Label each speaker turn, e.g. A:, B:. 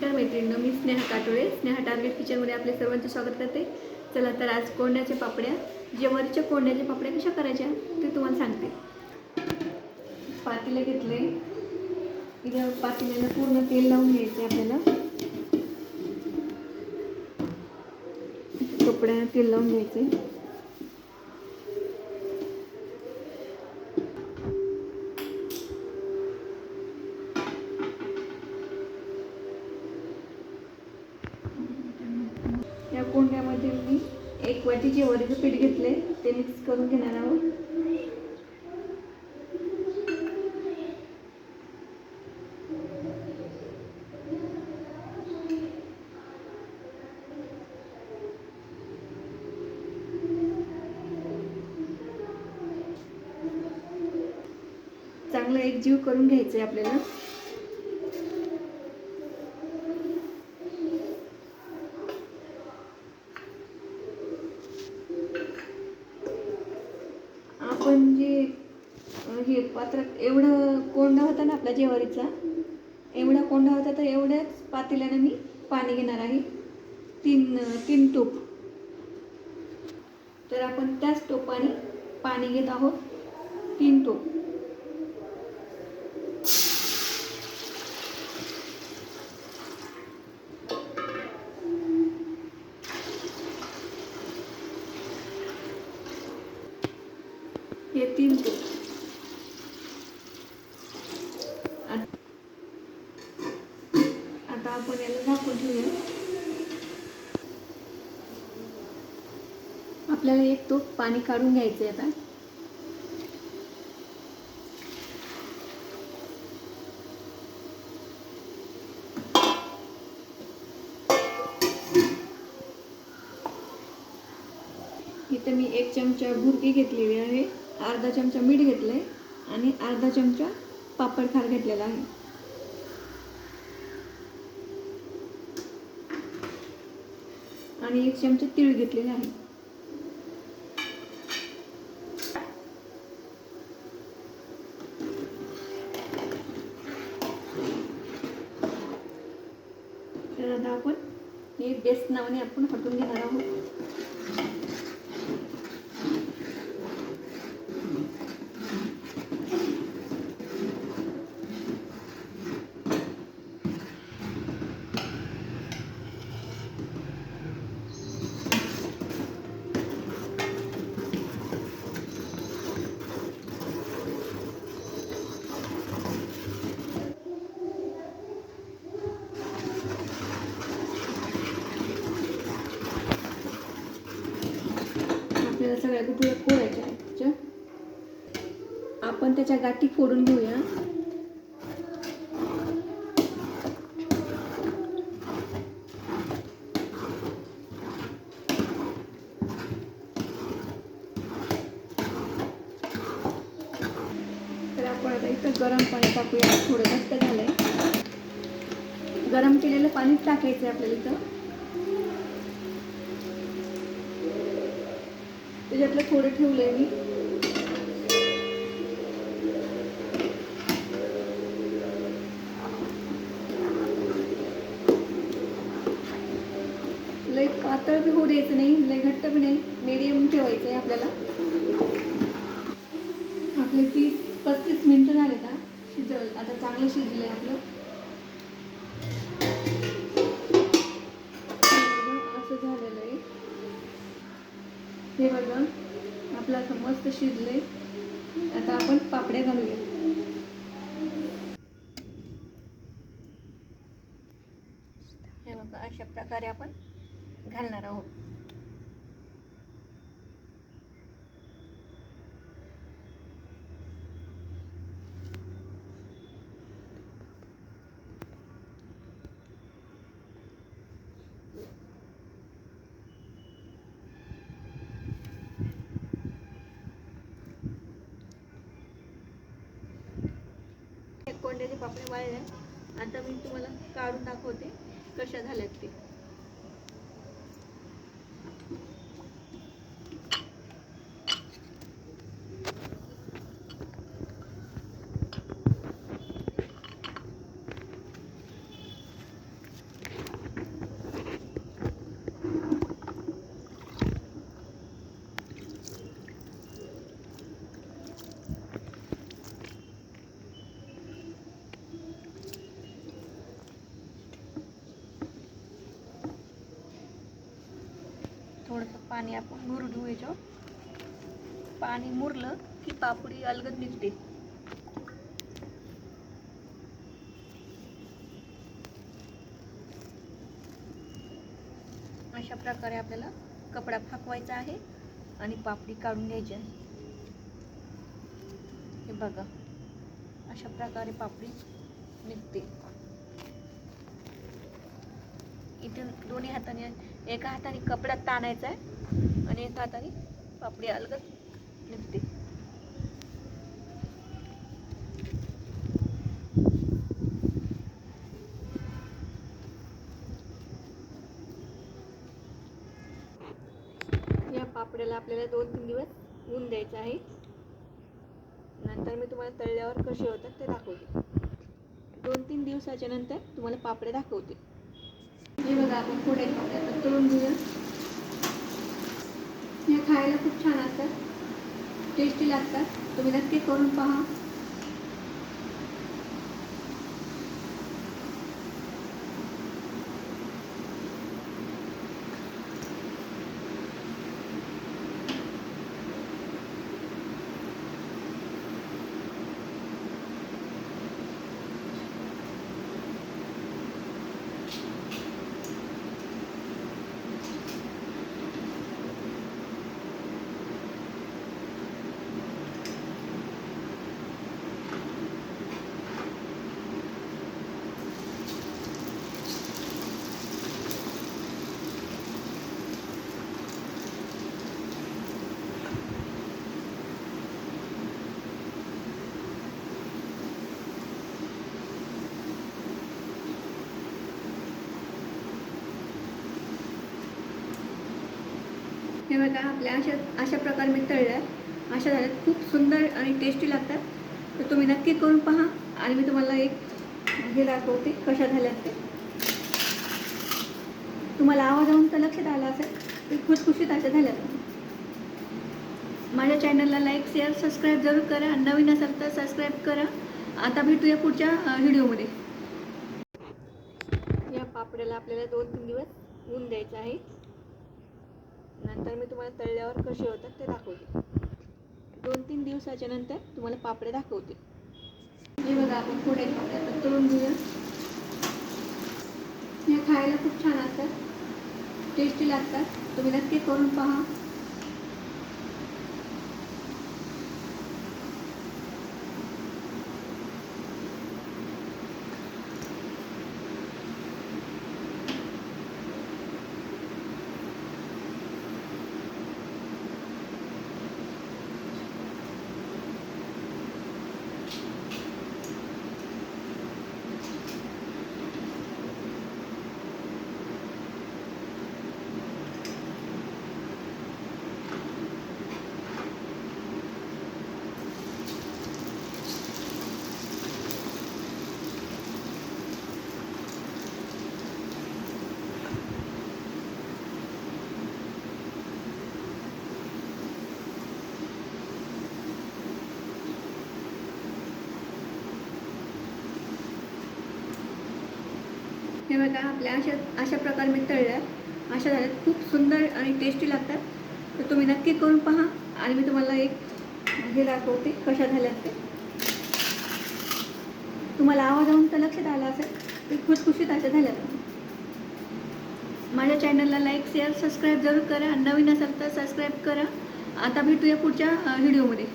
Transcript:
A: नमस्कार मैत्रिणींनो मी स्नेहा काटोळे. स्नेहा टार्गेट किचनमध्ये आपले सर्वांचे स्वागत करते. चला तर आज कोंड्याच्या पापड्या ज्वारीच्या कोंड्याच्या पापड्या कशा करायच्या ते तुम्हाला सांगते. पातेलं घेतले. इथं पातेल्याला पूर्ण तेल लावून घ्यायचे आपल्याला. कपड्याला तेल लावून घ्यायचे वाटी जेवारीचं पीठ घेतले ते मिक्स करून घेणार आहोत. चांगलं एक जीव करून घ्यायचं आहे आपल्याला आपण जे अं, हे पात्रात एवढं कोंडा होता ना आपला जेवारीचा? एवढा कोंडा होता तर एवढ्याच पातेल्यानं मी पाणी घेणार आहे. तीन तीन टोप. तर आपण त्याच टोपाने पाणी घेत आहोत. तीन टोप. हे तीन टोप आत- आता आपण याला झाकून ठेवूया आपल्याला एक तोप पाणी काढून घ्यायचं आहे आता. इथं मी एक चमचा भुरकी घेतलेली आहे अर्धा चमचा मीठ घेतलं आहे आणि अर्धा चमचा पापड खार घेतलेला आहे. आणि एक चमचा तीळ घेतलेला आहे तर आता आपण हे बेस्ट नावाने आपण हटून घेणार आहोत गाठी फोडून घेऊया. तर आपण आता इथं गरम पाणी टाकूया. थोडं जास्त झालंय. गरम केलेलं पाणीच टाकायचं आहे आपल्याला इथं. त्याच्यातलं थोडं ठेवलंय मी. पातळ बी होऊ द्यायचं नाही लय घट्ट बी नाही मीडियम ठेवायचं आहे आपल्याला. आपले तीस पस्तीस मिनिटं झाले का? शिजल आता चांगलं शिजलंय आपलं. असं झालेलं आहे. हे बघा आपलं असं मस्त शिजले आता आपण पापड्या घालूया. हे अशा प्रकारे आपण घालणार आहोत. हे कोंड्याचे पापडे वाळले. आता मी तुम्हाला काढून दाखवते कशा झाल्यात ते. थोडंसं पाणी आपण मुरू धुवायचो पाणी मुरलं की पापडी अलगद निघते. अशा प्रकारे आपल्याला कपडा फाकवायचा आहे आणि पापडी काढून घ्यायची आहे. हे बघा अशा प्रकारे पापडी निघते. इथे दोन्ही हाताने एका हाताने कपडा ताणायचा आहे आणि एका हाताने पापडी अलगत निघते. या पापड्याला आपल्याला दोन तीन दिवस ऊन द्यायचं आहे. नंतर मी तुम्हाला तळल्यावर कसे होतात ते दाखवते. दोन तीन दिवसाच्या नंतर तुम्हाला पापड्या दाखवते. हे बघा आपण पुढे खाऊया तर तळून घेऊया हे खायला खूप छान असतात. टेस्टी लागतात. तुम्ही नक्की करून पहा. हे बघा आपल्या अशा अशा प्रकारे मी तळल्या. अशा झाल्यात. खूप सुंदर आणि टेस्टी लागतात. तर तुम्ही नक्की करून पहा. आणि मी तुम्हाला एक हे दाखवते कशा झाल्यात ते. तुम्हाला आवाजावरून तर लक्षात आलं असेल की खुशखुशीत अशा झाल्यात. माझ्या चॅनलला लाईक शेअर सबस्क्राईब जरूर करा. नवीन असेल तर सबस्क्राईब करा. आता भेटूया पुढच्या व्हिडिओमध्ये या पापड्याला आपल्याला दोन तीन दिवस ऊन द्यायचं आहे. नंतर मी तुम्हाला तळल्यावर कसे होतात ते दाखवते. दोन तीन दिवसाच्या नंतर तुम्हाला पापडे दाखवते. हे बघा आपण पुढे पापड्या तळून घेऊया. हे खायला खूप छान असतात. टेस्टी लागतात. तुम्ही नक्की करून पहा. हे बघा आपल्या अशा अशा प्रकारे मी तळल्या. अशा झाल्यात. खूप सुंदर आणि टेस्टी लागतात. तर तुम्ही नक्की करून पहा. आणि मी तुम्हाला एक हे दाखवते कशा झाल्यात ते. तुम्हाला आवाजावरून तर लक्षात आला असेल की खुशखुशीत अशा झाल्यात. माझ्या चॅनलला लाईक शेअर सबस्क्राईब जरूर करा. नवीन असेल तर सबस्क्राईब करा. आता भेटूया पुढच्या व्हिडिओमध्ये